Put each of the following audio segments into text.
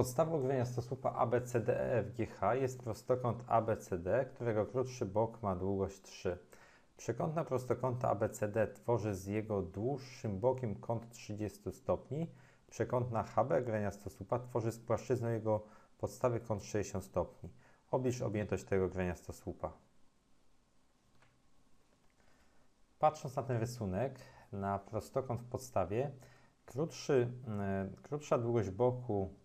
Podstawą grania stosłupa ABCDEFGH jest prostokąt ABCD, którego krótszy bok ma długość 3. Przekątna prostokąta ABCD tworzy z jego dłuższym bokiem kąt 30 stopni. Przekątna HB grania stosłupa tworzy z płaszczyzną jego podstawy kąt 60 stopni. Obliż objętość tego grania stosłupa. Patrząc na ten rysunek, na prostokąt w podstawie, krótszy, y, krótsza długość boku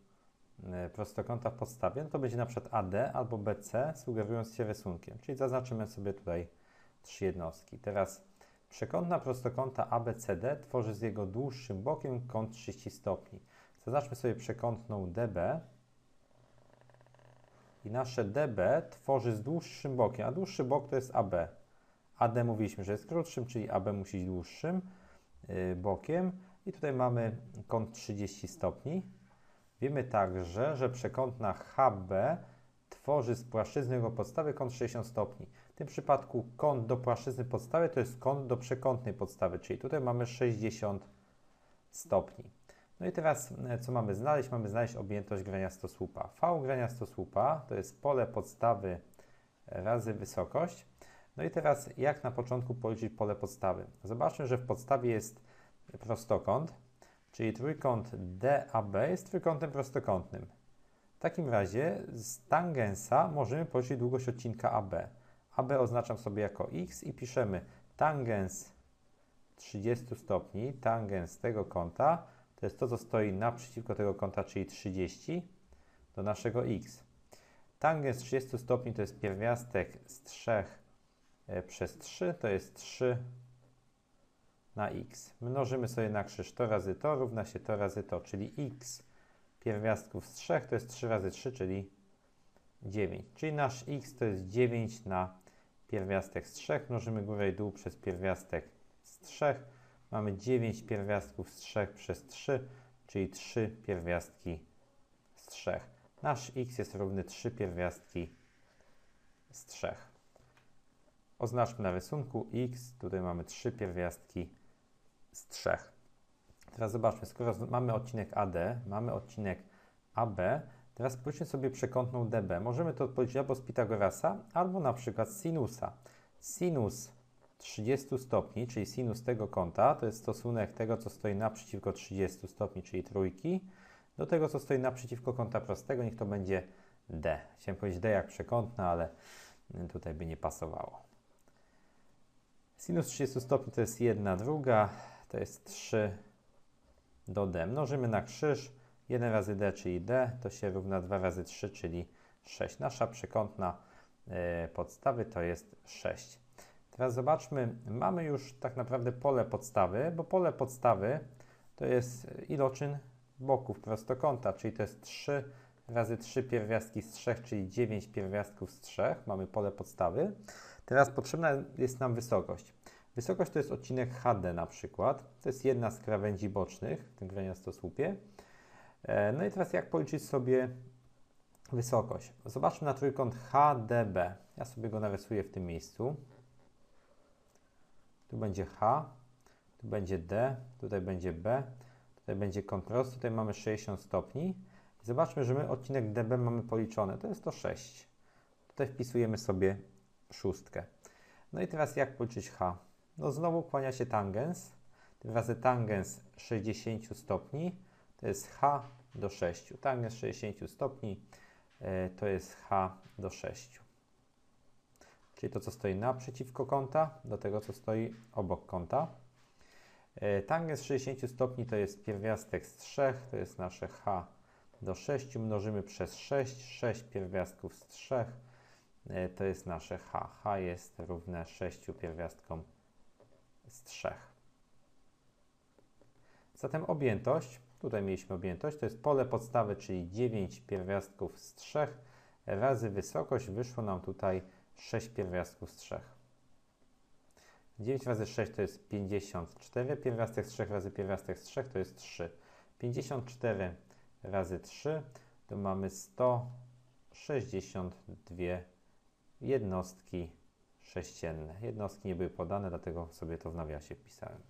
prostokąta w podstawie no to będzie na przykład AD albo BC, sugerując się rysunkiem. Czyli zaznaczymy sobie tutaj trzy jednostki. Teraz przekątna prostokąta ABCD tworzy z jego dłuższym bokiem kąt 30 stopni. Zaznaczmy sobie przekątną DB i nasze DB tworzy z dłuższym bokiem, a dłuższy bok to jest AB. AD mówiliśmy, że jest krótszym, czyli AB musi być dłuższym yy, bokiem. I tutaj mamy kąt 30 stopni. Wiemy także, że przekątna HB tworzy z płaszczyzny jego podstawy kąt 60 stopni. W tym przypadku kąt do płaszczyzny podstawy to jest kąt do przekątnej podstawy, czyli tutaj mamy 60 stopni. No i teraz e, co mamy znaleźć? Mamy znaleźć objętość grania stosłupa. V grania stosłupa to jest pole podstawy razy wysokość. No i teraz jak na początku policzyć pole podstawy? Zobaczmy, że w podstawie jest prostokąt, czyli trójkąt DAB jest trójkątem prostokątnym. W takim razie z tangensa możemy policzyć długość odcinka AB. AB oznaczam sobie jako x i piszemy tangens 30 stopni, tangens tego kąta, to jest to, co stoi naprzeciwko tego kąta, czyli 30 do naszego x. Tangens 30 stopni to jest pierwiastek z 3 e, przez 3, to jest 3 na x. Mnożymy sobie na krzyż to razy to równa się to razy to, czyli x pierwiastków z 3 to jest 3 razy 3, czyli 9. Czyli nasz x to jest 9 na pierwiastek z 3. Mnożymy górę i dół przez pierwiastek z 3. Mamy 9 pierwiastków z 3 przez 3, czyli 3 pierwiastki z 3. Nasz x jest równy 3 pierwiastki z 3. Oznaczmy na rysunku x, tutaj mamy 3 pierwiastki z 3. Teraz zobaczmy, skoro mamy odcinek AD, mamy odcinek AB, teraz policzmy sobie przekątną DB. Możemy to odpowiedzieć albo z Pitagorasa, albo na przykład z sinusa. Sinus 30 stopni, czyli sinus tego kąta, to jest stosunek tego, co stoi naprzeciwko 30 stopni, czyli trójki, do tego, co stoi naprzeciwko kąta prostego, niech to będzie D. Chciałem powiedzieć D jak przekątna, ale tutaj by nie pasowało. Sinus 30 stopni to jest 1 druga, to jest 3 do D. Mnożymy na krzyż. 1 razy D, czyli D, to się równa 2 razy 3, czyli 6. Nasza przekątna y, podstawy to jest 6. Teraz zobaczmy, mamy już tak naprawdę pole podstawy, bo pole podstawy to jest iloczyn boków prostokąta, czyli to jest 3 razy 3 pierwiastki z 3, czyli 9 pierwiastków z 3. Mamy pole podstawy. Teraz potrzebna jest nam wysokość. Wysokość to jest odcinek HD na przykład. To jest jedna z krawędzi bocznych w tym graniastosłupie. E, no i teraz jak policzyć sobie wysokość? Zobaczmy na trójkąt HDB. Ja sobie go narysuję w tym miejscu. Tu będzie H, tu będzie D, tutaj będzie B, tutaj będzie kąt tutaj mamy 60 stopni. Zobaczmy, że my odcinek DB mamy policzony, to jest to 6. Tutaj wpisujemy sobie szóstkę. No i teraz jak policzyć H? No znowu kłania się tangens. Tym razem tangens 60 stopni to jest H do 6. Tangens 60 stopni e, to jest H do 6. Czyli to, co stoi naprzeciwko kąta, do tego, co stoi obok kąta. E, tangens 60 stopni to jest pierwiastek z 3, to jest nasze H do 6. Mnożymy przez 6, 6 pierwiastków z 3 e, to jest nasze H. H jest równe 6 pierwiastkom z 3. Zatem objętość, tutaj mieliśmy objętość, to jest pole podstawy, czyli 9 pierwiastków z 3 razy wysokość, wyszło nam tutaj 6 pierwiastków z 3. 9 razy 6 to jest 54, pierwiastek z 3 razy pierwiastek z 3 to jest 3. 54 razy 3 to mamy 162 jednostki sześcienne. Jednostki nie były podane, dlatego sobie to w nawiasie wpisałem.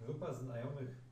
Grupa znajomych